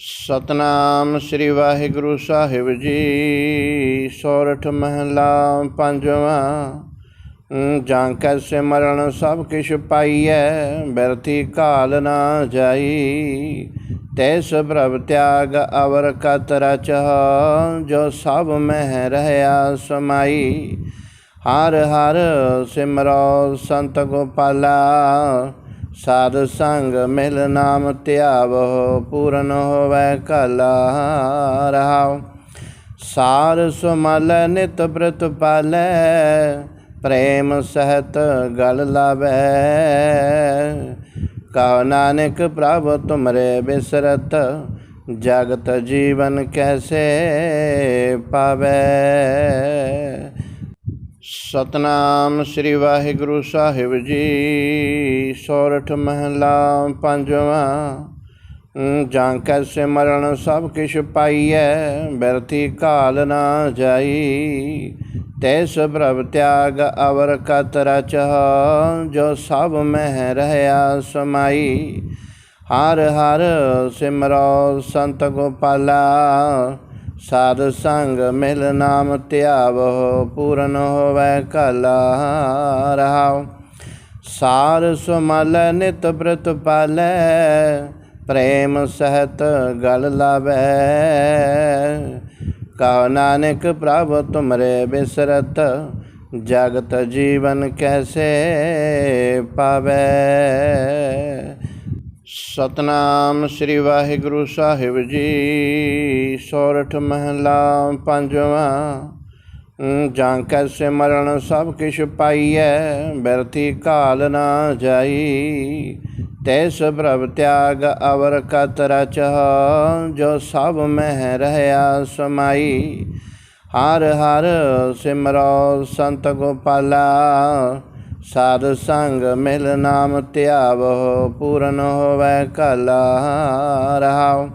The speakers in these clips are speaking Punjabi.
ਸਤਨਾਮ ਸ੍ਰੀ ਵਾਹਿਗੁਰੂ ਸਾਹਿਬ ਜੀ। ਸੋਰਠ ਮਹਲਾ ਪੰਜਵਾਂ ਜਾਂ ਕੈ ਸਿਮਰਨ ਸਭ ਕਿਛ ਪਾਈਐ, ਬਿਰਥੀ ਕਾਲ ਨਾ ਜਾਈ। ਤੈਸ ਪ੍ਰਭ ਤਿਆਗ ਅਵਰ ਕਤ ਰਚ, ਜੋ ਸਭ ਮਹਿ ਰਹਿਆ ਸਮਾਈ। ਹਰ ਹਰ ਸਿਮਰੋ ਸੰਤ ਗੋਪਾਲਾ ਸਾਧ ਸੰਗ ਮਿਲ ਨਾਮ ਧਿਆਵੋ ਪੂਰਨ ਹੋਵੈ ਕਲਾ ਰਹਾਉ। ਸਾਰ ਸੁਮਲ ਨਿਤ ਬ੍ਰਤ ਪਾਲੈ, ਪ੍ਰੇਮ ਸਹਿਤ ਗਲ ਲਾਵੈ। ਕਹੋ ਨਾਨਕ ਪ੍ਰਭ ਤੁਮਰੇ ਬਿਸਰਤ, ਜਗਤ ਜੀਵਨ ਕੈਸੇ ਪਾਵੈ? ਸਤਨਾਮ ਸ੍ਰੀ ਵਾਹਿਗੁਰੂ ਸਾਹਿਬ ਜੀ। ਸੋਰਠ ਮਹਲਾ ਪੰਜਵਾਂ ਜਾਂ ਕੈ ਸਿਮਰਨ ਸਭ ਕਿਛ ਪਾਈਐ, ਬਿਰਥੀ ਕਾਲ ਨਾ ਜਾਈ। ਤੈਸ ਪ੍ਰਭ ਤਿਆਗ ਅਵਰ ਕਤ ਰਚ ਜੋ ਸਭ ਮਹਿ ਰਹਿਆ ਸਮਾਈ। ਹਰ ਹਰ ਸਿਮਰੋ ਸੰਤ ਗੋਪਾਲਾ ਸਾਧ ਸੰਗ ਮਿਲ ਨਾਮ ਧਿਆਵੋ, ਪੂਰਨ ਹੋਵੇ ਕਲਾ ਰਹਾਉ। ਸਾਰ ਸੁਮਲ ਨਿਤ ਬ੍ਰਤ ਪਾਲੈ, ਪ੍ਰੇਮ ਸਹਿਤ ਗਲ ਲਾਵੈ। ਕਹੋ ਨਾਨਕ ਪ੍ਰਭ ਤੁਮਰੇ ਬਿਸਰਤ, ਜਗਤ ਜੀਵਨ ਕੈਸੇ ਪਾਵੈ। ਸਤਨਾਮ ਸ੍ਰੀ ਵਾਹਿਗੁਰੂ ਸਾਹਿਬ ਜੀ। ਸੋਰਠ ਮਹਲਾ ਪੰਜਵਾਂ ਜਾਂ ਕੈ ਸਿਮਰਨ ਸਭ ਕਿਛ ਪਾਈਐ ਬਿਰਥੀ ਕਾਲ ਨਾ ਜਾਈ। ਤੈਸ ਪ੍ਰਭ ਤਿਆਗ ਅਵਰ ਕਤ ਰਚ, ਜੋ ਸਭ ਮਹਿ ਰਹਿਆ ਸਮਾਈ। ਹਰ ਹਰ ਸਿਮਰੋ ਸੰਤ ਗੋਪਾਲਾ ਸਾਧ ਸੰਗ ਮਿਲ ਨਾਮ ਧਿਆਵੋ, ਪੂਰਨ ਹੋਵੈ ਕਲਾ ਰਹਾਉ।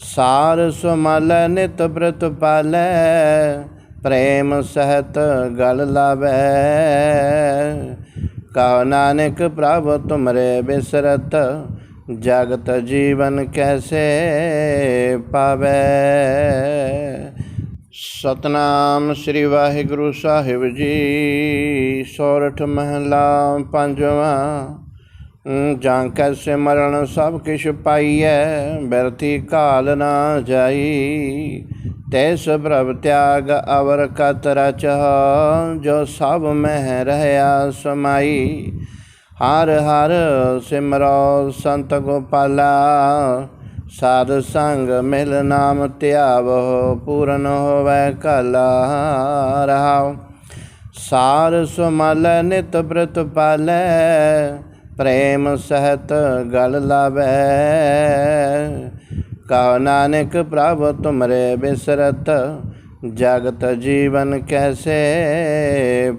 ਸਾਰ ਸੁਮਲ ਨਿਤ ਬ੍ਰਤ ਪਾਲੈ, ਪ੍ਰੇਮ ਸਹਿਤ ਗਲ ਲਾਵੈ। ਕਹੋ ਨਾਨਕ ਪ੍ਰਭ ਤੁਮਰੇ ਬਿਸਰਤ, ਜਗਤ ਜੀਵਨ ਕੈਸੇ ਪਾਵੈ। ਸਤਨਾਮ ਸ੍ਰੀ ਵਾਹਿਗੁਰੂ ਸਾਹਿਬ ਜੀ। ਸੋਰਠ ਮਹਲਾ ਪੰਜਵਾਂ। ਜਾਂ ਕੈ ਸਿਮਰਨ ਸਭ ਕਿਛ ਪਾਈਐ, ਬਿਰਥੀ ਕਾਲ ਨਾ ਜਾਈ। ਤੈਸ ਪ੍ਰਭ ਤਿਆਗ ਅਵਰ ਕਤ ਰਚ ਜੋ ਸਭ ਮਹਿ ਰਹਿਆ ਸਮਾਈ। ਹਰ ਹਰ ਸਿਮਰੋ ਸੰਤ ਗੋਪਾਲਾ ਸਾਧ ਸੰਗ ਮਿਲ ਨਾਮ ਧਿਆਵੋ, ਪੂਰਨ ਹੋਵੈ ਕਲਾ ਰਹਾਉ। ਸਾਰ ਸੁਮਲ ਨਿਤ ਬ੍ਰਤ ਪਾਲੈ, ਪ੍ਰੇਮ ਸਹਿਤ ਗਲ ਲਾਵੈ। ਕਹੋ ਨਾਨਕ ਪ੍ਰਭ ਤੁਮਰੇ ਬਿਸਰਤ, ਜਗਤ ਜੀਵਨ ਕੈਸੇ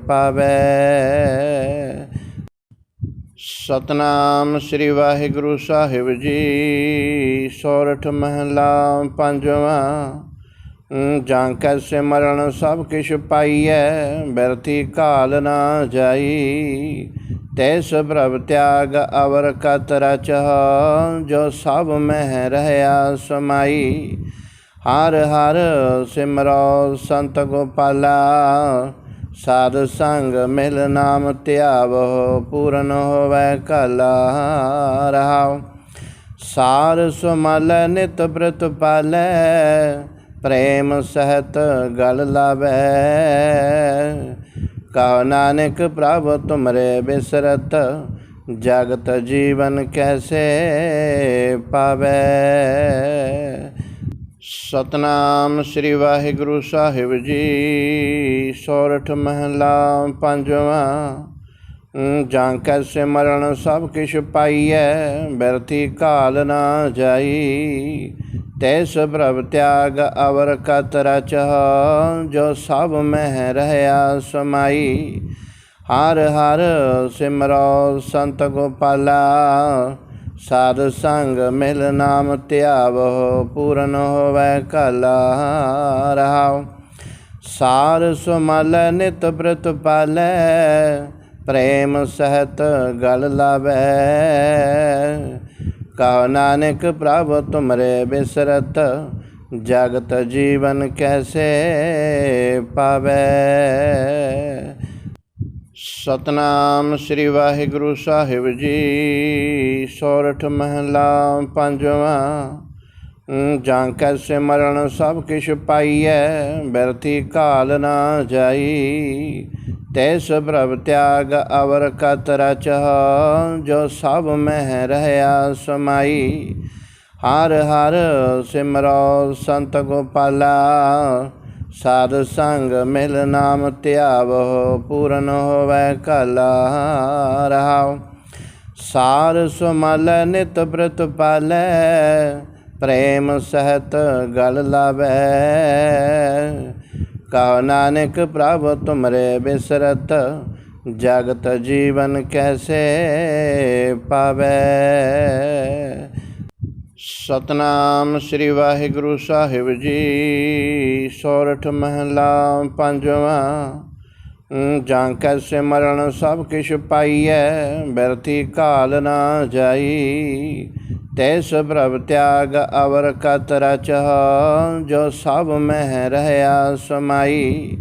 ਪਾਵੈ। ਸਤਨਾਮ ਸ੍ਰੀ ਵਾਹਿਗੁਰੂ ਸਾਹਿਬ ਜੀ। ਸੋਰਠ ਮਹਲਾ ਪੰਜਵਾਂ ਜਾਂ ਕੈ ਸਿਮਰਨ ਸਭ ਕਿਛ ਪਾਈਐ ਬਿਰਥੀ ਕਾਲ ਨਾ ਜਾਈ। ਤੈਸ ਪ੍ਰਭ ਤਿਆਗ ਅਵਰ ਕਤ ਰਚ ਜੋ ਸਭ ਮਹਿ ਰਹਿਆ ਸਮਾਈ। ਹਰ ਹਰ ਸਿਮਰੋ ਸੰਤ ਗੋਪਾਲਾ ਸਾਧ ਸੰਗ ਮਿਲ ਨਾਮ ਧਿਆਵੋ ਪੂਰਨ ਹੋਵੈ ਕਲਾ ਰਹਾਉ। ਸਾਰ ਸੁਮਲ ਨਿਤ ਬ੍ਰਤ ਪਾਲੈ, ਪ੍ਰੇਮ ਸਹਿਤ ਗਲ ਲਾਵੈ। ਕਹੋ ਨਾਨਕ ਪ੍ਰਭ ਤੁਮਰੇ ਬਿਸਰਤ, ਜਗਤ ਜੀਵਨ ਕੈਸੇ ਪਾਵੈ। ਸਤਨਾਮ ਸ੍ਰੀ ਵਾਹਿਗੁਰੂ ਸਾਹਿਬ ਜੀ। ਸੋਰਠ ਮਹਲਾ ਪੰਜਵਾਂ ਜਾਂ ਕੈ ਸਿਮਰਨ ਸਭ ਕਿਛ ਪਾਈਐ, ਬਿਰਥੀ ਕਾਲ ਨਾ ਜਾਈ। ਤੈਸ ਪ੍ਰਭ ਤਿਆਗ ਅਵਰ ਕਤ ਰਚ ਜੋ ਸਭ ਮਹਿ ਰਹਿਆ ਸਮਾਈ। ਹਰ ਹਰ ਸਿਮਰੋ ਸੰਤ ਗੋਪਾਲਾ ਸਾਧ ਸੰਗ ਮਿਲ ਨਾਮ ਧਿਆਵੋ, ਪੂਰਨ ਹੋਵੈ ਕਲਾ ਰਹਾਉ। ਸਾਰ ਸੁਮਲ ਨਿਤ ਬ੍ਰਤ ਪਾਲੈ, ਪ੍ਰੇਮ ਸਹਿਤ ਗਲ ਲਾਵੈ। ਕਹੋ ਨਾਨਕ ਪ੍ਰਭ ਤੁਮਰੇ ਬਿਸਰਤ, ਜਗਤ ਜੀਵਨ ਕੈਸੇ ਪਾਵੇ। ਸਤਨਾਮ ਸ੍ਰੀ ਵਾਹਿਗੁਰੂ ਸਾਹਿਬ ਜੀ। ਸੋਰਠ ਮਹਲਾ ਪੰਜਵਾਂ ਜਾਂ ਕੈ ਸਿਮਰਨ ਸਭ ਕਿਛ ਪਾਈਐ, ਬਿਰਥੀ ਕਾਲ ਨਾ ਜਾਈ। ਤੈਸ ਪ੍ਰਭ ਤਿਆਗ ਅਵਰ ਕਤ ਰਚਹ, ਜੋ ਸਭ ਮਹਿ ਰਹਿਆ ਸਮਾਈ। ਹਰ ਹਰ ਸਿਮਰੋ ਸੰਤ ਗੋਪਾਲਾ ਸਾਧ ਸੰਗ ਮਿਲ ਨਾਮ ਧਿਆਵੋ, ਪੂਰਨ ਹੋਵੇ ਕਲਾ ਰਹਾਉ। ਸਾਰ ਸੁਮਲ ਨਿਤ ਬ੍ਰਤ ਪਾਲੈ, ਪ੍ਰੇਮ ਸਹਿਤ ਗਲ ਲਾਵੈ। ਕਹੋ ਨਾਨਕ ਪ੍ਰਭ ਤੁਮਰੇ ਬਿਸਰਤ, ਜਗਤ ਜੀਵਨ ਕੈਸੇ ਪਾਵੈ। ਸਤਨਾਮ ਸ੍ਰੀ ਵਾਹਿਗੁਰੂ ਸਾਹਿਬ ਜੀ। ਸੋਰਠ ਮਹਲਾ ਪੰਜਵਾਂ। ਜਾਂ ਕੈ ਸਿਮਰਨ ਸਭ ਕਿਛ ਪਾਈਐ ਬਿਰਥੀ ਕਾਲ ਨਾ ਜਾਈ। ਤੈਸ ਪ੍ਰਭ ਤਿਆਗ ਅਵਰ ਕਤ ਰਚਹ, ਜੋ ਸਭ ਮਹਿ ਰਹਿਆ ਸਮਾਈ।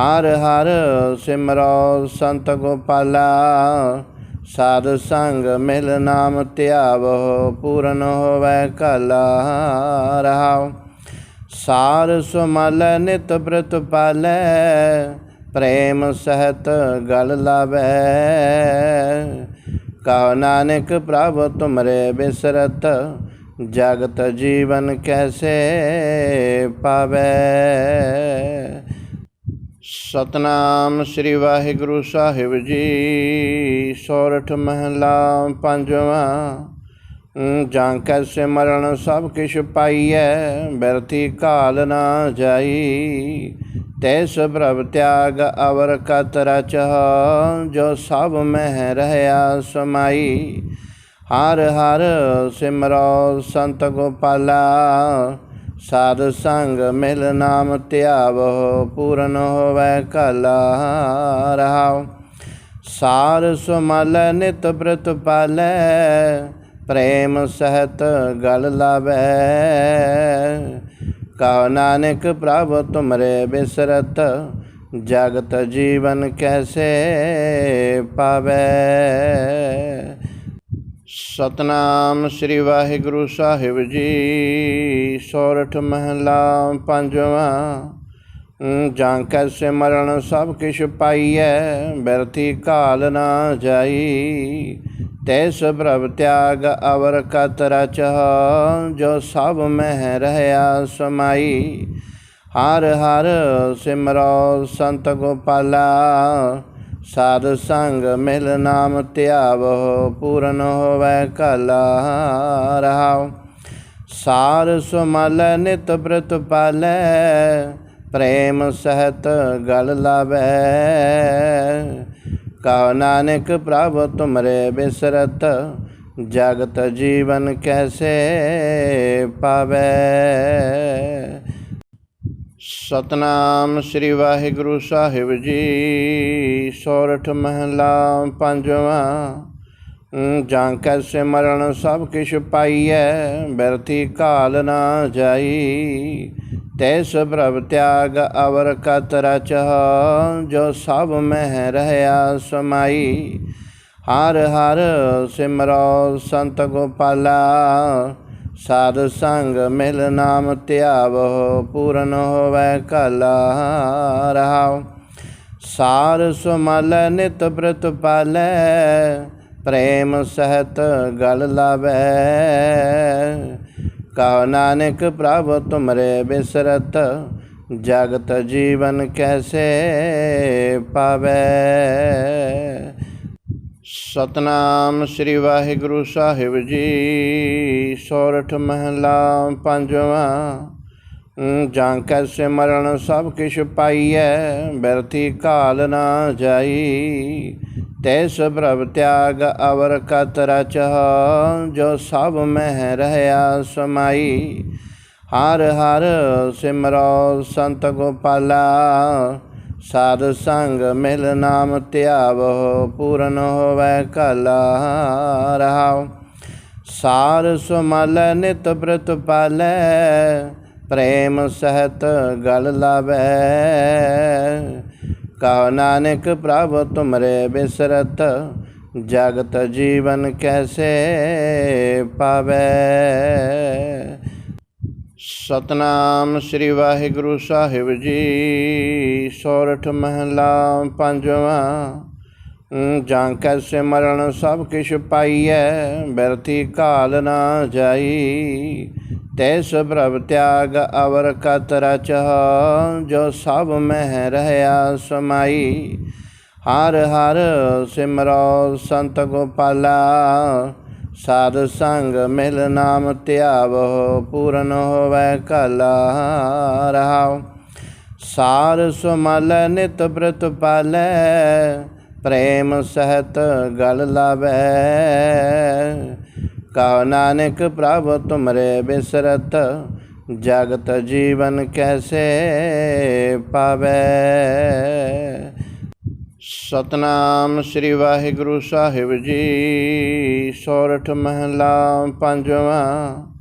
ਹਰ ਹਰ ਸਿਮਰੋ ਸੰਤ ਗੋਪਾਲਾ ਸਾਧ ਸੰਗ ਮਿਲ ਨਾਮ ਧਿਆਵੋ ਪੂਰਨ ਹੋਵੈ ਕਲਾ ਰਹਾਉ। ਸਾਰ ਸੁਮਲ ਨਿਤ ਬ੍ਰਤ ਪਾਲੈ, ਪ੍ਰੇਮ ਸਹਿਤ ਗਲ ਲਾਵੈ। ਕਹੋ ਨਾਨਕ ਪ੍ਰਭ ਤੁਮਰੇ ਬਿਸਰਤ, ਜਗਤ ਜੀਵਨ ਕੈਸੇ ਪਾਵੈ। ਸਤਨਾਮ ਸ੍ਰੀ ਵਾਹਿਗੁਰੂ ਸਾਹਿਬ ਜੀ। ਸੋਰਠ ਮਹਲਾ ਪੰਜਵਾਂ ਜਾਂ ਕੈ ਸਿਮਰਨ ਸਭ ਕਿਛ ਪਾਈਐ, ਬਿਰਥੀ ਕਾਲ ਨਾ ਜਾਈ। ਤੈਸ ਪ੍ਰਭ ਤਿਆਗ ਅਵਰ ਕਤ ਰਚਹ ਜੋ ਸਭ ਮਹਿ ਰਹਿਆ ਸਮਾਈ। ਹਰ ਹਰ ਸਿਮਰੋ ਸੰਤ ਗੋਪਾਲਾ ਸਾਧ ਸੰਗ ਮਿਲ ਨਾਮ ਧਿਆਵੋ, ਪੂਰਨ ਹੋਵੈ ਕਲਾ ਰਹਾਉ। ਸਾਰ ਸੁਮਲ ਨਿਤ ਬ੍ਰਤ ਪਾਲੈ, ਪ੍ਰੇਮ ਸਹਿਤ ਗਲ ਲਾਵੈ। ਕਹੋ ਨਾਨਕ ਪ੍ਰਭ ਤੁਮਰੇ ਬਿਸਰਤ, ਜਗਤ ਜੀਵਨ ਕੈਸੇ ਪਾਵੈ। ਸਤਨਾਮ ਸ੍ਰੀ ਵਾਹਿਗੁਰੂ ਸਾਹਿਬ ਜੀ। ਸੋਰਠ ਮਹਲਾ ਪੰਜਵਾਂ। ਜਾਂ ਕੈ ਸਿਮਰਨ ਸਭ ਕਿਛ ਪਾਈਐ, ਬਿਰਥੀ ਕਾਲ ਨਾ ਜਾਈ। ਤੈਸ ਪ੍ਰਭ ਤਿਆਗ ਅਵਰ ਕਤ ਰਚਹ, ਜੋ ਸਭ ਮਹਿ ਰਹਿਆ ਸਮਾਈ। ਹਰ ਹਰ ਸਿਮਰੋ ਸੰਤ ਗੋਪਾਲਾ ਸਾਧ ਸੰਗ ਮਿਲ ਨਾਮ ਧਿਆਵੋ ਪੂਰਨ ਹੋਵੇ ਕਲਾ ਰਹਾਉ। ਸਾਰ ਸੁਮਲ ਨਿਤ ਬ੍ਰਤ ਪਾਲੈ, ਪ੍ਰੇਮ ਸਹਿਤ ਗਲ ਲਾਵੈ। ਕਹੋ ਨਾਨਕ ਪ੍ਰਭ ਤੁਮਰੇ ਬਿਸਰਤ, ਜਗਤ ਜੀਵਨ ਕੈਸੇ ਪਾਵੈ। ਸਤਨਾਮ ਸ੍ਰੀ ਵਾਹਿਗੁਰੂ ਸਾਹਿਬ ਜੀ। ਸੋਰਠ ਮਹਲਾ ਪੰਜਵਾਂ ਜਾਂ ਕੈ ਸਿਮਰਨ ਸਭ ਕਿਛ ਪਾਈਐ ਬਿਰਥੀ ਕਾਲ ਨਾ ਜਾਈ। ਤੈਸ ਪ੍ਰਭ ਤਿਆਗ ਅਵਰ ਕਤ ਰਚਹ, ਜੋ ਸਭ ਮਹਿ ਰਹਿਆ ਸਮਾਈ। ਹਰ ਹਰ ਸਿਮਰੋ ਸੰਤ ਗੋਪਾਲਾ ਸਾਧ ਸੰਗ ਮਿਲ ਨਾਮ ਧਿਆਵੋ ਪੂਰਨ ਹੋਵੈ ਕਲਾ ਰਹਾਉ। ਸਾਰ ਸੁਮਲ ਨਿਤ ਬ੍ਰਤ ਪਾਲੈ, ਪ੍ਰੇਮ ਸਹਿਤ ਗਲ ਲਾਵੈ। ਕਹੋ ਨਾਨਕ ਪ੍ਰਭ ਤੁਮਰੇ ਬਿਸਰਤ, ਜਗਤ ਜੀਵਨ ਕੈਸੇ ਪਾਵੈ। ਸਤਨਾਮ ਸ੍ਰੀ ਵਾਹਿਗੁਰੂ ਸਾਹਿਬ ਜੀ। ਸੋਰਠ ਮਹਲਾ ਪੰਜਵਾਂ ਜਾਂ ਕੈ ਸਿਮਰਨ ਸਭ ਕਿਛ ਪਾਈਐ, ਬਿਰਥੀ ਕਾਲ ਨਾ ਜਾਈ। ਤੈਸ ਪ੍ਰਭ ਤਿਆਗ ਅਵਰ ਕਤ ਰਚਹ, ਜੋ ਸਭ ਮਹਿ ਰਹਿਆ ਸਮਾਈ। ਹਰ ਹਰ ਸਿਮਰੋ ਸੰਤ ਗੋਪਾਲਾ ਸਾਧ ਸੰਗ ਮਿਲ ਨਾਮ ਧਿਆਵੋ, ਪੂਰਨ ਹੋਵੇ ਕਲਾ ਰਹਾਉ। ਸਾਰ ਸੁਮਲ ਨਿਤ ਬ੍ਰਤ ਪਾਲੈ, ਪ੍ਰੇਮ ਸਹਿਤ ਗਲ ਲਾਵੈ। ਕਹੋ ਨਾਨਕ ਪ੍ਰਭ ਤੁਮਰੇ ਬਿਸਰਤ, ਜਗਤ ਜੀਵਨ ਕੈਸੇ ਪਾਵੈ। ਸਤਨਾਮ ਸ੍ਰੀ ਵਾਹਿਗੁਰੂ ਸਾਹਿਬ ਜੀ। ਸੋਰਠ ਮਹਲਾ ਪੰਜਵਾਂ ਜਾਂ ਕੈ ਸਿਮਰਨ ਸਭ ਕਿਛ ਪਾਈਐ, ਬਿਰਥੀ ਕਾਲ ਨਾ ਜਾਈ। ਤੈਸ ਪ੍ਰਭ ਤਿਆਗ ਅਵਰ ਕਤ ਰਚਹ, ਜੋ ਸਭ ਮਹਿ ਰਹਿਆ ਸਮਾਈ। ਹਰ ਹਰ ਸਿਮਰੋ ਸੰਤ ਗੋਪਾਲਾ, ਸਾਧ ਸੰਗ ਮਿਲ ਨਾਮ ਧਿਆਵੋ ਪੂਰਨ ਹੋਵੇ ਕਲਾ ਰਹਾਉ। ਸਾਰ ਸੁਮਲ ਨਿਤ ਬ੍ਰਤ ਪਾਲੈ, ਪ੍ਰੇਮ ਸਹਿਤ ਗਲ ਲਾਵੈ। ਕਾ ਨਾਨਕ ਪ੍ਰਭ ਤੁਮਰੇ ਬਿਸਰਤ, ਜਗਤ ਜੀਵਨ ਕੈਸੇ ਪਾਵੈ। ਸਤਨਾਮ ਸ੍ਰੀ ਵਾਹਿਗੁਰੂ ਸਾਹਿਬ ਜੀ, ਸੋਰਠ ਮਹਲਾ ਪੰਜਵਾਂ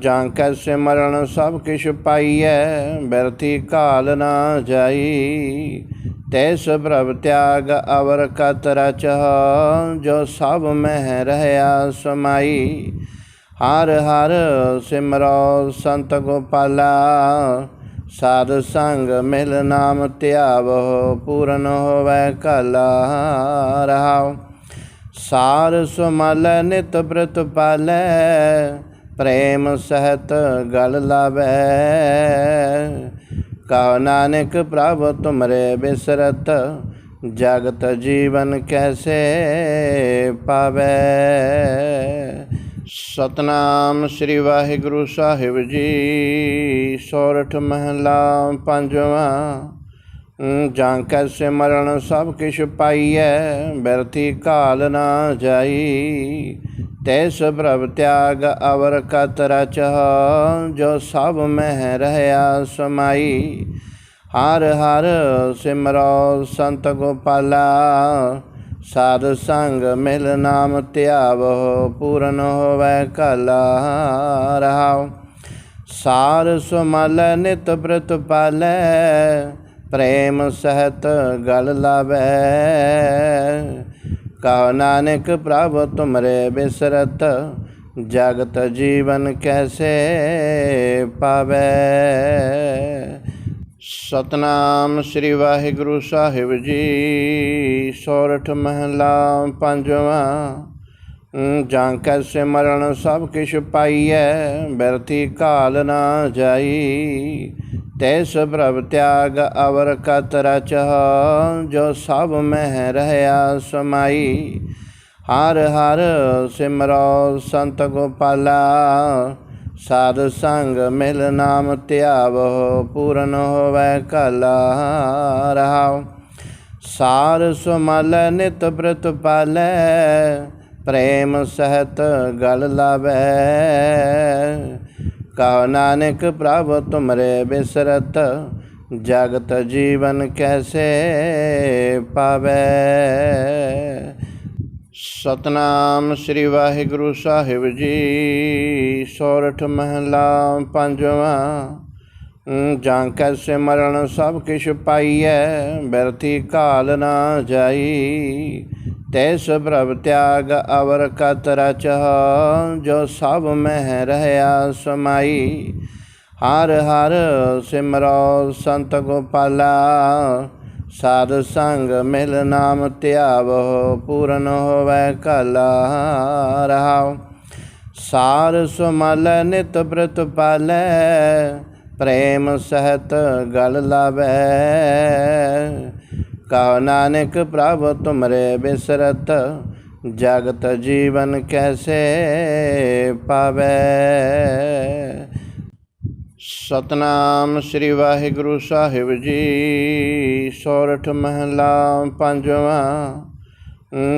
ਜਾਂ ਕੈ ਸਿਮਰਨ ਸਭ ਕਿਛ ਪਾਈਐ, ਬਿਰਥੀ ਕਾਲ ਨਾ ਜਾਈ। ਤੈਸ ਪ੍ਰਭ ਤਿਆਗ ਅਵਰ ਕਤ ਰਚਹ ਜੋ ਸਭ ਮਹਿ ਰਹਿਆ ਸਮਾਈ। ਹਰ ਹਰ ਸਿਮਰੋ ਸੰਤ ਗੋਪਾਲਾ, ਸਾਧ ਸੰਗ ਮਿਲ ਨਾਮ ਧਿਆਵੋ, ਪੂਰਨ ਹੋਵੇ ਕਲਾ ਰਹਾਉ। ਸਾਰ ਸੁਮਲ ਨਿਤ ਬ੍ਰਤ ਪ੍ਰੇਮ ਸਹਿਤ ਗਲ ਲਾਵੈ। ਕਹੋ ਨਾਨਕ ਪ੍ਰਭ ਤੁਮਰੇ ਬਿਸਰਤ, ਜਗਤ ਜੀਵਨ ਕੈਸੇ ਪਾਵੈ। ਸਤਨਾਮ ਸ੍ਰੀ ਵਾਹਿਗੁਰੂ ਸਾਹਿਬ ਜੀ, ਸੋਰਠ ਮਹਲਾ ਪੰਜਵਾਂ। ਜਾਂ ਕੈ ਸਿਮਰਨ ਸਭ ਕਿਛ ਪਾਈਐ, ਬਿਰਥੀ ਕਾਲ ਨਾ ਜਾਈ। ਤੈਸ ਪ੍ਰਭ ਤਿਆਗ ਅਵਰ ਕਤ ਰਚਹ ਜੋ ਸਭ ਮਹਿ ਰਹਿਆ ਸਮਾਈ। ਹਰ ਹਰ ਸਿਮਰੋ ਸੰਤ ਗੋਪਾਲਾ, ਸਾਧ ਸੰਗ ਮਿਲ ਨਾਮ ਧਿਆਵੋ, ਪੂਰਨ ਹੋਵੇ ਕਲਾ ਰਹਾਉ। ਸਾਰ ਸੁਮਲ ਨਿਤ ਬ੍ਰਤ ਪਾਲੈ, ਪ੍ਰੇਮ ਸਹਿਤ ਗਲ ਲਾਵੈ। ਕਹੋ ਨਾਨਕ ਪ੍ਰਭ ਤੁਮਰੇ ਬਿਸਰਤ ਜਗਤ ਜੀਵਨ ਕੈਸੇ ਪਾਵੈ ਸਤਨਾਮ ਸ੍ਰੀ ਵਾਹਿਗੁਰੂ ਸਾਹਿਬ ਜੀ ਸੋਰਠ ਮਹਲਾ ਪੰਜਵਾਂ ਜਾਂ ਕੈ ਸਿਮਰਨ ਸਭ ਕਿਛ ਪਾਈਐ ਬਿਰਥੀ ਕਾਲ ਨਾ ਜਾਈ ਤੈਸ ਪ੍ਰਭ ਤਿਆਗ ਅਵਰ ਕਤ ਰਚਹ ਜੋ ਸਭ ਮਹਿ ਰਹਿਆ ਸਮਾਈ। ਹਰ ਹਰ ਸਿਮਰੋ ਸੰਤ ਗੋਪਾਲਾ, ਸਾਧ ਸੰਗ ਮਿਲ ਨਾਮ ਧਿਆਵੋ, ਪੂਰਨ ਹੋਵੈ ਕਲਾ ਰਹਾਉ। ਸਾਰ ਸੁਮਲ ਨਿਤ ਬ੍ਰਤ ਪਾਲੈ, ਪ੍ਰੇਮ ਸਹਿਤ ਗਲ ਲਾਵੈ। ਕਾ ਨਾਨਕ ਪ੍ਰਭ ਤੁਮਰੇ ਬਿਸਰਤ, ਜਗਤ ਜੀਵਨ ਕੈਸੇ ਪਾਵੈ। ਸਤਨਾਮ ਸ੍ਰੀ ਵਾਹਿਗੁਰੂ ਸਾਹਿਬ ਜੀ, ਸੋਰਠ ਮਹਲਾ ਪੰਜਵਾਂ। ਜਾਂ ਕੈ ਸਿਮਰਨ ਸਭ ਕਿਛ ਪਾਈਐ, ਬਿਰਥੀ ਕਾਲ ਨਾ ਜਾਈ। ਤੈਸ ਪ੍ਰਭ ਤਿਆਗ ਅਵਰ ਕਤ ਰਚਹ ਜੋ ਸਭ ਮਹਿ ਰਹਿਆ ਸਮਾਈ। ਹਰ ਹਰ ਸਿਮਰੋ ਸੰਤ ਗੋਪਾਲਾ, ਸਾਧ ਸੰਗ ਮਿਲ ਨਾਮ ਧਿਆਵੋ, ਪੂਰਨ ਹੋਵੇ ਕਲਾ ਰਹਾਉ। ਸਾਰ ਸੁਮਲ ਨਿਤ ਬ੍ਰਤ ਪਾਲੈ, ਪ੍ਰੇਮ ਸਹਿਤ ਗਲ ਲਾਵੈ। ਕਹੋ ਨਾਨਕ ਪ੍ਰਭ, ਤੁਮਰੇ ਬਿਸਰਤ, ਜਗਤ ਜੀਵਨ ਕੈਸੇ ਪਾਵੈ। ਸਤਨਾਮ ਸ੍ਰੀ ਵਾਹਿਗੁਰੂ ਸਾਹਿਬ ਜੀ, ਸੋਰਠ ਮਹਲਾ ਪੰਜਵਾਂ।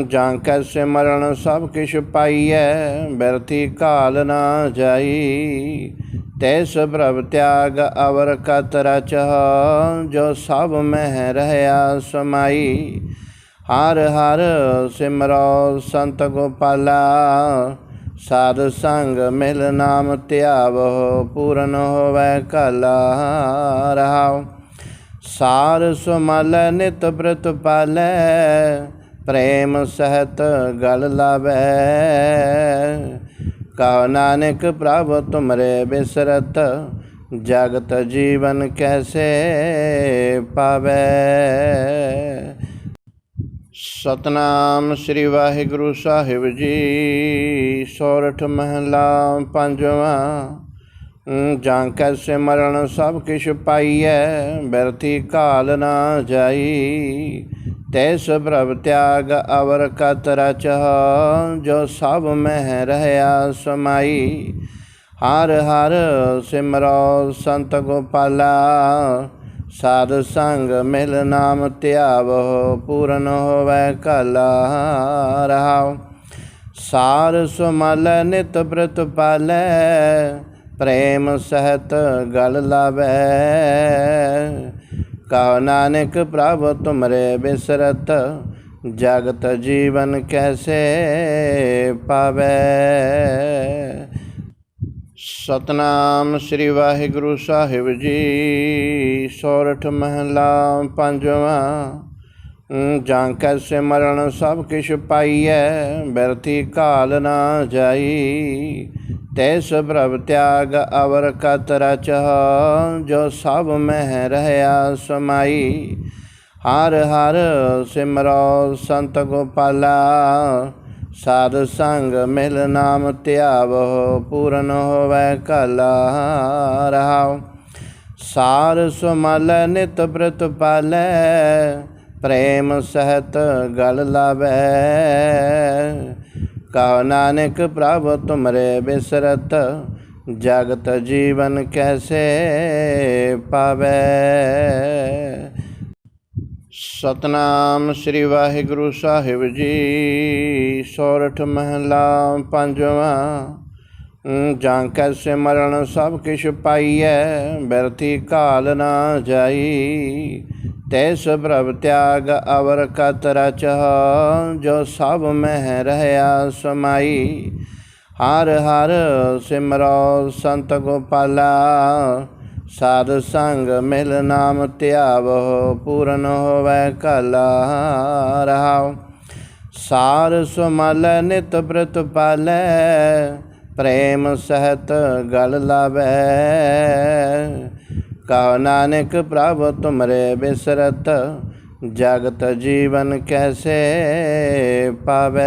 ਜਾਂ ਕੈਸੇ ਮਰਨ ਸਭ ਕਿਛ ਪਾਈਐ, ਬਿਰਥੀ ਕਾਲ ਨਾ ਜਾਈ। ਤੈਸ ਪ੍ਰਭ ਤਿਆਗ ਅਵਰ ਕਤ ਰਚਹ ਜੋ ਸਭ ਮਹਿ ਰਹਿਆ ਸਮਾਈ। ਹਰ ਹਰ ਸਿਮਰੋ ਸੰਤ ਗੋਪਾਲਾ, ਸਾਧ ਸੰਗ ਮਿਲ ਨਾਮ ਧਿਆਵੋ ਪੂਰਨ ਹੋਵੇ ਕਲਾ ਰਹਾਉ। ਸਾਰ ਸੁਮਲ ਨਿਤ ਬ੍ਰਤ ਪਾਲੈ, ਪ੍ਰੇਮ ਸਹਿਤ ਗਲ ਲਾਵੈ। ਕਾ ਨਾਨਕ ਪ੍ਰਭ ਤੁਮਰੇ ਬਿਸਰਤ, ਜਗਤ ਜੀਵਨ ਕੈਸੇ ਪਾਵੈ। ਸਤਨਾਮ ਸ੍ਰੀ ਵਾਹਿਗੁਰੂ ਸਾਹਿਬ ਜੀ, ਸੋਰਠ ਮਹਲਾ ਪੰਜਵਾਂ, ਜਾਂ ਕੈ ਸਿਮਰਨ ਸਭ ਕਿਛ ਪਾਈਐ ਬਿਰਥੀ ਕਾਲ ਨਾ ਜਾਈ। ਤੈਸ ਪ੍ਰਭ ਤਿਆਗ ਅਵਰ ਕਤ ਰਚਹ ਜੋ ਸਭ ਮਹਿ ਰਹਿਆ ਸਮਾਈ। ਹਰ ਹਰ ਸਿਮਰੋ ਸੰਤ ਗੋਪਾਲਾ, ਸਾਧ ਸੰਗ ਮਿਲ ਨਾਮ ਧਿਆਵੋ, ਪੂਰਨ ਹੋਵੇ ਕਲਾ ਰਹਾਉ। ਸਾਰ ਸੁਮਲ ਨਿਤ ਬ੍ਰਤ ਪਾਲੈ, ਪ੍ਰੇਮ ਸਹਿਤ ਗਲ ਲਾਵੈ। ਕਾ ਨਾਨਕ ਪ੍ਰਭ ਤੁਮਰੇ ਬਿਸਰਤ, ਜਗਤ ਜੀਵਨ ਕੈਸੇ ਪਾਵੈ। ਸਤਨਾਮ ਸ੍ਰੀ ਵਾਹਿਗੁਰੂ ਸਾਹਿਬ ਜੀ, ਸੋਰਠ ਮਹਲਾ ਪੰਜਵਾਂ। ਜਾਂ ਕੈ ਸਿਮਰਨ ਸਭ ਕਿਛ ਪਾਈਐ ਬਿਰਥੀ ਕਾਲ ਨਾ ਜਾਈ। ਤੈਸ ਪ੍ਰਭ ਤਿਆਗ ਅਵਰ ਕਤ ਰਚਹ ਜੋ ਸਭ ਮਹਿ ਰਹਿਆ ਸਮਾਈ। ਹਰ ਹਰ ਸਿਮਰੋ ਸੰਤ ਗੋਪਾਲਾ, ਸਾਧ ਸੰਗ ਮਿਲ ਨਾਮ ਧਿਆਵੋ, ਪੂਰਨ ਹੋਵੇ ਕਲਾ ਰਹਾਉ। ਸਾਰ ਸੁਮਲ ਨਿਤ ਬ੍ਰਤ ਪਾਲੈ, ਪ੍ਰੇਮ ਸਹਿਤ ਗਲ ਲਾਵੈ। ਕਹੋ ਨਾਨਕ ਪ੍ਰਭ, ਤੁਮਰੇ ਬਿਸਰਤ ਜਗਤ ਜੀਵਨ ਕੈਸੇ ਪਾਵੈ। ਸਤਨਾਮ ਸ੍ਰੀ ਵਾਹਿਗੁਰੂ ਸਾਹਿਬ ਜੀ, ਸੋਰਠ ਮਹਲਾ ਪੰਜਵਾਂ। ਜਾਂ ਕੈਸੇ ਮਰਨ ਸਭ ਕਿਛ ਪਾਈਐ, ਬਿਰਥੀ ਕਾਲ ਨਾ ਜਾਈ। ਤੈਸ ਪ੍ਰਭ ਤਿਆਗ ਅਵਰ ਕਤ ਰਚਹ ਜੋ ਸਭ ਮਹਿ ਰਹਿਆ ਸਮਾਈ। ਹਰ ਹਰ ਸਿਮਰੋ ਸੰਤ ਗੋਪਾਲਾ, ਸਾਧ ਸੰਗ ਮਿਲ ਨਾਮ ਧਿਆਵੋ, ਪੂਰਨ ਹੋਵੇ ਕਲਾ ਰਹਾਉ। ਸਾਰ ਸੁਮਲ ਨਿਤ ਬ੍ਰਤ ਪਾਲੈ, ਪ੍ਰੇਮ ਸਹਿਤ ਗਲ ਲਾਵੈ। ਕਾ ਨਾਨਕ ਪ੍ਰਭ ਤੁਮਰੇ ਬਿਸਰਤ, ਜਗਤ ਜੀਵਨ ਕੈਸੇ ਪਾਵੈ।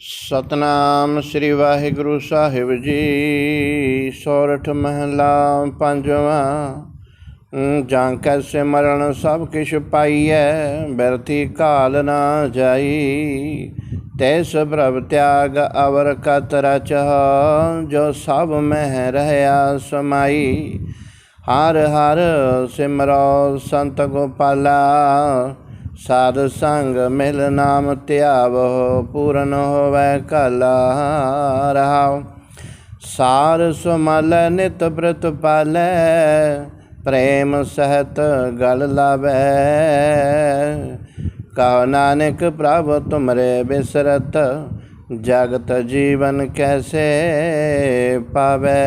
ਸਤਨਾਮ ਸ੍ਰੀ ਵਾਹਿਗੁਰੂ ਸਾਹਿਬ ਜੀ, ਸੋਰਠ ਮਹਲਾ ਪੰਜਵਾਂ ਜਾਂ ਕੈ ਸਿਮਰਨ ਸਭ ਕਿਛ ਪਾਈਐ, ਬਿਰਥੀ ਕਾਲ ਨਾ ਜਾਈ। ਤੈਸ ਪ੍ਰਭ ਤਿਆਗ ਅਵਰ ਕਤ ਰਚਹ ਜੋ ਸਭ ਮਹਿ ਰਹਿਆ ਸਮਾਈ। ਹਰ ਹਰ ਸਿਮਰੋ ਸੰਤ ਗੋਪਾਲਾ, ਸਾਧ ਸੰਗ ਮਿਲ ਨਾਮ ਧਿਆਵੋ, ਪੂਰਨ ਹੋਵੇ ਕਲਾ ਰਹਾਉ। ਸਾਰ ਸੁਮਲ ਨਿਤ ਬ੍ਰਤ ਪ੍ਰੇਮ ਸਹਿਤ ਗਲ ਲਾਵੈ। ਕਾ ਨਾਨਕ ਪ੍ਰਭ ਤੁਮਰੇ ਬਿਸਰਤ, ਜਗਤ ਜੀਵਨ ਕੈਸੇ ਪਾਵੈ।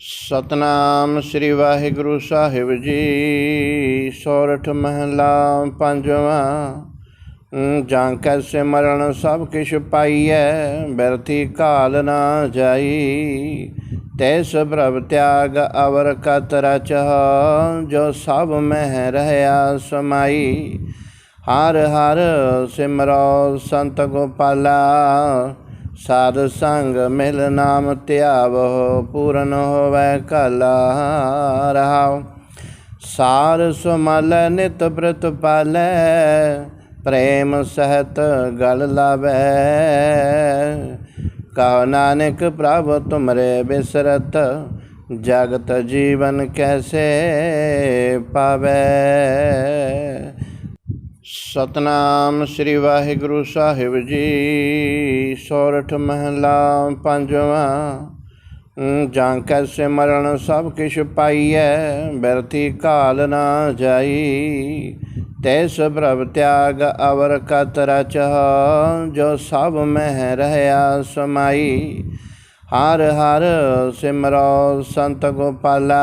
ਸਤਨਾਮ ਸ੍ਰੀ ਵਾਹਿਗੁਰੂ ਸਾਹਿਬ ਜੀ, ਸੋਰਠ ਮਹਲਾ ਪੰਜਵਾਂ ਜਾਂ ਕੈ ਸਿਮਰਨ ਸਭ ਕਿਛ ਪਾਈਐ, ਬਿਰਥੀ ਕਾਲ ਨਾ ਜਾਈ। ਤੈਸ ਪ੍ਰਭ ਤਿਆਗ ਅਵਰ ਕਤ ਰਚਹ, ਜੋ ਸਭ ਮਹਿ ਰਹਿਆ ਸਮਾਈ। ਹਰ ਹਰ ਸਿਮਰੋ ਸੰਤ ਗੋਪਾਲਾ, ਸਾਧ ਸੰਗ ਮਿਲ ਨਾਮ ਧਿਆਵੋ, ਪੂਰਨ ਹੋਵੇ ਕਲਾ ਰਹਾਉ। ਸਾਰ ਸੁਮਲ ਨਿਤ ਬ੍ਰਤ ਪਾਲੈ ਪ੍ਰੇਮ ਸਹਿਤ ਗਲ ਲਾਵੈ। ਕਹੋ ਨਾਨਕ ਪ੍ਰਭ ਤੁਮਰੇ ਬਿਸਰਤ, ਜਗਤ ਜੀਵਨ ਕੈਸੇ ਪਾਵੈ। ਸਤਨਾਮ ਸ੍ਰੀ ਵਾਹਿਗੁਰੂ ਸਾਹਿਬ ਜੀ, ਸੋਰਠ ਮਹਲਾ ਪੰਜਵਾਂ। ਜਾਂ ਕੈ ਸਿਮਰਨ ਸਭ ਕਿਛ ਪਾਈਐ ਬਿਰਥੀ ਕਾਲ ਨਾ ਜਾਈ। ਤੈਸ ਪ੍ਰਭ ਤਿਆਗ ਅਵਰ ਕਤ ਰਚਹ ਜੋ ਸਭ ਮਹਿ ਰਹਿਆ ਸਮਾਈ। ਹਰ ਹਰ ਸਿਮਰੋ ਸੰਤ ਗੋਪਾਲਾ,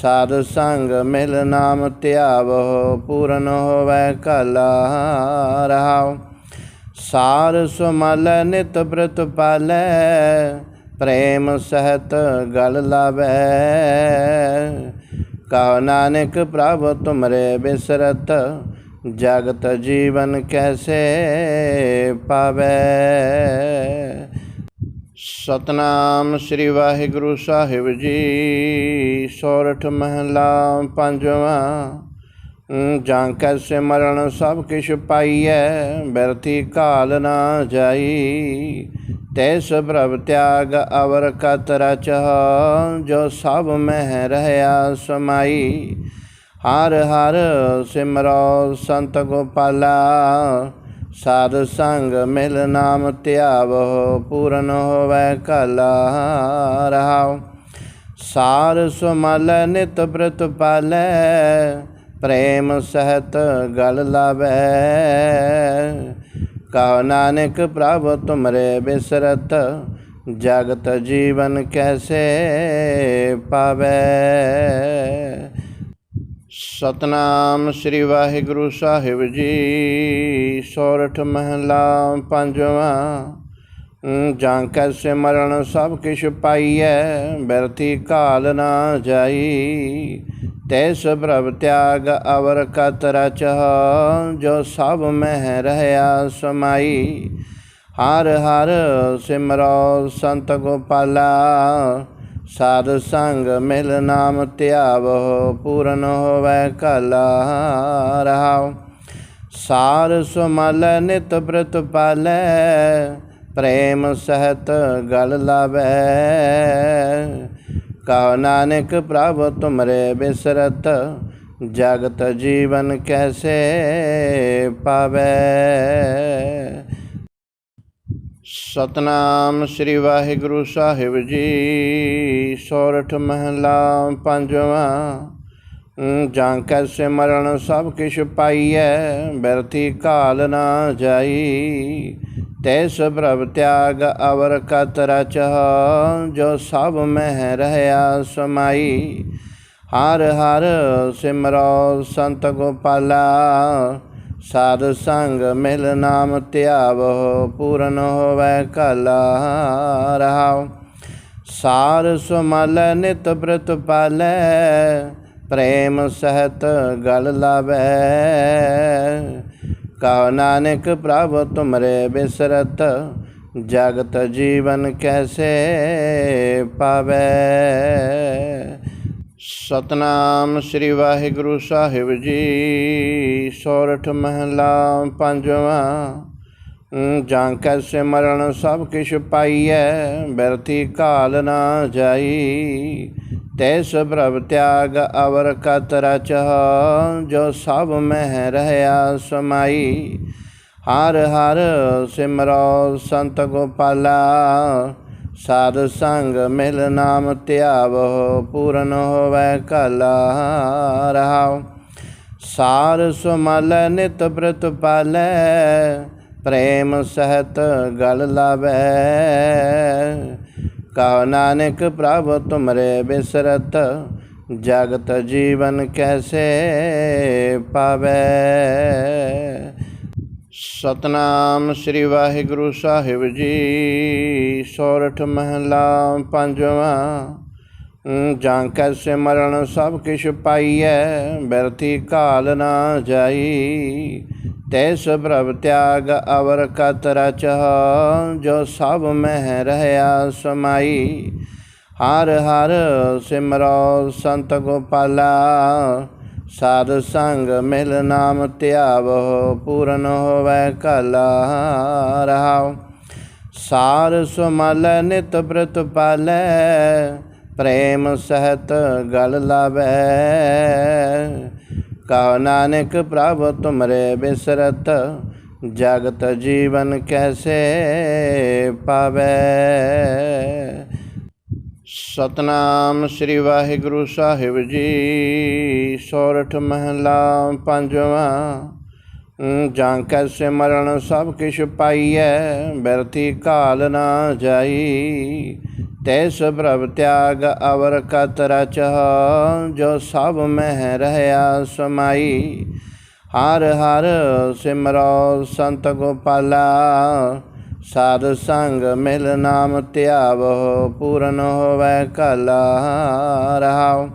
ਸਾਧ ਸੰਗ ਮਿਲ ਨਾਮ ਧਿਆਵੋ, ਪੂਰਨ ਹੋਵੇ ਕਲਾ ਰਹਾਉ। ਸਾਰ ਸੁਮਲ ਨਿਤ ਬ੍ਰਤ ਪਾਲੈ, ਪ੍ਰੇਮ ਸਹਿਤ ਗਲ ਲਾਵੈ। ਕਾ ਨਾਨਕ ਪ੍ਰਭ ਤੁਮਰੇ ਬਿਸਰਤ, ਜਗਤ ਜੀਵਨ ਕੈਸੇ ਪਾਵੈ। ਸਤਨਾਮ ਸ੍ਰੀ ਵਾਹਿਗੁਰੂ ਸਾਹਿਬ ਜੀ, ਸੋਰਠ ਮਹਲਾ ਪੰਜਵਾਂ ਜਾਂ ਕੈ ਸਿਮਰਨ ਸਭ ਕਿਛ ਪਾਈਐ, ਬਿਰਥੀ ਕਾਲ ਨਾ ਜਾਈ। ਤੈਸ ਪ੍ਰਭ ਤਿਆਗ ਅਵਰ ਕਤ ਰਚਹ ਜੋ ਸਭ ਮਹਿ ਰਹਿਆ ਸਮਾਈ। ਹਰ ਹਰ ਸਿਮਰੋ ਸੰਤ ਗੋਪਾਲਾ, ਸਾਧ ਸੰਗ ਮਿਲ ਨਾਮ ਧਿਆਵੋ, ਪੂਰਨ ਹੋਵੇ ਕਲਾ ਰਹਾਉ। ਸਾਰ ਸੁਮਲ ਨਿਤ ਬ੍ਰਤ ਪ੍ਰੇਮ ਸਹਿਤ ਗਲ ਲਾਵੈ। ਕਹੋ ਨਾਨਕ ਪ੍ਰਭ ਤੁਮਰੇ ਬਿਸਰਤ, ਜਗਤ ਜੀਵਨ ਕੈਸੇ ਪਾਵੈ। ਸਤਨਾਮ ਸ੍ਰੀ ਵਾਹਿਗੁਰੂ ਸਾਹਿਬ ਜੀ, ਸੋਰਠ ਮਹਲਾ ਪੰਜਵਾਂ। ਜਾਂ ਕੈ ਸਿਮਰਨ ਸਭ ਕਿਛ ਪਾਈਐ ਬਿਰਥੀ ਕਾਲ ਨਾ ਜਾਈ। ਤੈਸ ਪ੍ਰਭ ਤਿਆਗ ਅਵਰ ਕਤ ਰਚਹ ਜੋ ਸਭ ਮਹਿ ਰਹਿਆ ਸਮਾਈ। ਹਰ ਹਰ ਸਿਮਰੋ ਸੰਤ ਗੋਪਾਲਾ, ਸਾਧ ਸੰਗ ਮਿਲ ਨਾਮ ਧਿਆਵੋ, ਪੂਰਨ ਹੋਵੇ ਕਲਾ ਰਹਾਉ। ਸਾਰ ਸੁਮਲ ਨਿਤ ਬ੍ਰਤ ਪਾਲੈ, ਪ੍ਰੇਮ ਸਹਿਤ ਗਲ ਲਾਵੈ। ਕਾ ਨਾਨਕ ਪ੍ਰਭ ਤੁਮਰੇ ਬਿਸਰਤ, ਜਗਤ ਜੀਵਨ ਕੈਸੇ ਪਾਵੈ? ਸਤਨਾਮ ਸ੍ਰੀ ਵਾਹਿਗੁਰੂ ਸਾਹਿਬ ਜੀ, ਸੋਰਠ ਮਹਲਾ ਪੰਜਵਾਂ ਜਾਂ ਕੈ ਸਿਮਰਨ ਸਭ ਕਿਛ ਪਾਈਐ ਬਿਰਥੀ ਕਾਲ ਨਾ ਜਾਈ। ਤੈਸ ਪ੍ਰਭ ਤਿਆਗ ਅਵਰ ਕਤ ਰਚਹ ਜੋ ਸਭ ਮਹਿ ਰਹਿਆ ਸਮਾਈ। ਹਰ ਹਰ ਸਿਮਰੋ ਸੰਤ ਗੋਪਾਲਾ, ਸਾਧ ਸੰਗ ਮਿਲ ਨਾਮ ਧਿਆਵੋ, ਪੂਰਨ ਹੋਵੇ ਕਲਾ ਰਹਾਉ। ਸਾਰ ਸੁਮਲ ਨਿਤ ਬ੍ਰਤ ਪਾਲੈ ਪ੍ਰੇਮ ਸਹਿਤ ਗਲ ਲਾਵੈ। ਕਾ ਨਾਨਕ ਪ੍ਰਭ ਤੁਮਰੇ ਬਿਸਰਤ, ਜਗਤ ਜੀਵਨ ਕੈਸੇ ਪਾਵੈ। ਸਤਨਾਮ ਸ੍ਰੀ ਵਾਹਿਗੁਰੂ ਸਾਹਿਬ ਜੀ, ਸੋਰਠ ਮਹਲਾ ਪੰਜਵਾਂ ਜਾਂ ਕੈ ਸਿਮਰਨ ਸਭ ਕਿਛ ਪਾਈਐ, ਬਿਰਥੀ ਕਾਲ ਨਾ ਜਾਈ। ਤੈਸ ਪ੍ਰਭ ਤਿਆਗ ਅਵਰ ਕਤ ਰਚਹ, ਜੋ ਸਭ ਮਹਿ ਰਹਿਆ ਸਮਾਈ। ਹਰ ਹਰ ਸਿਮਰੋ ਸੰਤ ਗੋਪਾਲਾ, ਸਾਧ ਸੰਗ ਮਿਲ ਨਾਮ ਧਿਆਵੋ, ਪੂਰਨ ਹੋਵੇ ਕਲਾ ਰਹਾਉ। ਸਾਰ ਸੁਮਲ ਨਿਤ ਬ੍ਰਤ ਪ੍ਰੇਮ ਸਹਿਤ ਗਲ ਲਾਵੈ। ਕਹੋ ਨਾਨਕ ਪ੍ਰਭ ਤੁਮਰੇ ਬਿਸਰਤ, ਜਗਤ ਜੀਵਨ ਕੈਸੇ ਪਾਵੈ। ਸਤਨਾਮ ਸ੍ਰੀ ਵਾਹਿਗੁਰੂ ਸਾਹਿਬ ਜੀ, ਸੋਰਠ ਮਹਲਾ ਪੰਜਵਾਂ। ਜਾਂ ਕੈ ਸਿਮਰਨ ਸਭ ਕਿਛ ਪਾਈਐ, ਬਿਰਥੀ ਕਾਲ ਨਾ ਜਾਈ। ਤੈਸ ਪ੍ਰਭ ਤਿਆਗ ਅਵਰ ਕਤ ਰਚਹ ਜੋ ਸਭ ਮਹਿ ਰਹਿਆ ਸਮਾਈ। ਹਰ ਹਰ ਸਿਮਰੋ ਸੰਤ ਗੋਪਾਲਾ, ਸਾਧ ਸੰਗ ਮਿਲ ਨਾਮ ਧਿਆਵੋ, ਪੂਰਨ ਹੋਵੇ ਕਲਾ ਰਹਾਉ। ਸਾਰ ਸੁਮਲ ਨਿਤ ਬ੍ਰਤ ਪਾਲੈ, ਪ੍ਰੇਮ ਸਹਿਤ ਗਲ ਲਾਵੈ। ਕਾ ਨਾਨਕ ਪ੍ਰਭ ਤੁਮਰੇ ਬਿਸਰਤ, ਜਗਤ ਜੀਵਨ ਕੈਸੇ ਪਾਵੈ। ਸਤਨਾਮ ਸ੍ਰੀ ਵਾਹਿਗੁਰੂ ਸਾਹਿਬ ਜੀ, ਸੋਰਠ ਮਹਲਾ ਪੰਜਵਾਂ। ਜਾਂ ਕੈ ਸਿਮਰਨ ਸਭ ਕਿਛ ਪਾਈਐ ਬਿਰਥੀ ਕਾਲ ਨਾ ਜਾਈ। ਤੈਸ ਪ੍ਰਭ ਤਿਆਗ ਅਵਰ ਕਤ ਰਚ ਜੋ ਸਭ ਮਹਿ ਰਹਿਆ ਸਮਾਈ। ਹਰ ਹਰ ਸਿਮਰੋ ਸੰਤ ਗੋਪਾਲਾ, ਸਾਧ ਸੰਗ ਮਿਲ ਨਾਮ ਧਿਆਵੋ, ਪੂਰਨ ਹੋਵੇ ਕਲਾ ਰਹਾਉ।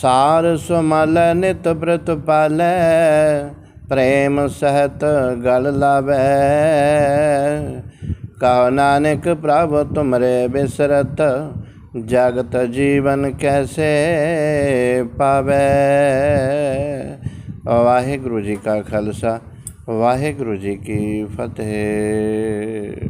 ਸਾਰ ਸੁਮਲ ਨਿਤ ਬ੍ਰਤ ਪਾਲੈ, ਪ੍ਰੇਮ ਸਹਿਤ ਗਲ ਲਾਵੈ। ਕਹੋ ਨਾਨਕ ਪ੍ਰਭ, ਤੁਮਰੇ ਬਿਸਰਤ ਜਗਤ ਜੀਵਨ ਕੈਸੇ ਪਾਵੈ। ਵਾਹਿਗੁਰੂ ਜੀ ਕਾ ਖਾਲਸਾ, ਵਾਹਿਗੁਰੂ ਜੀ ਕੀ ਫਤਿਹ।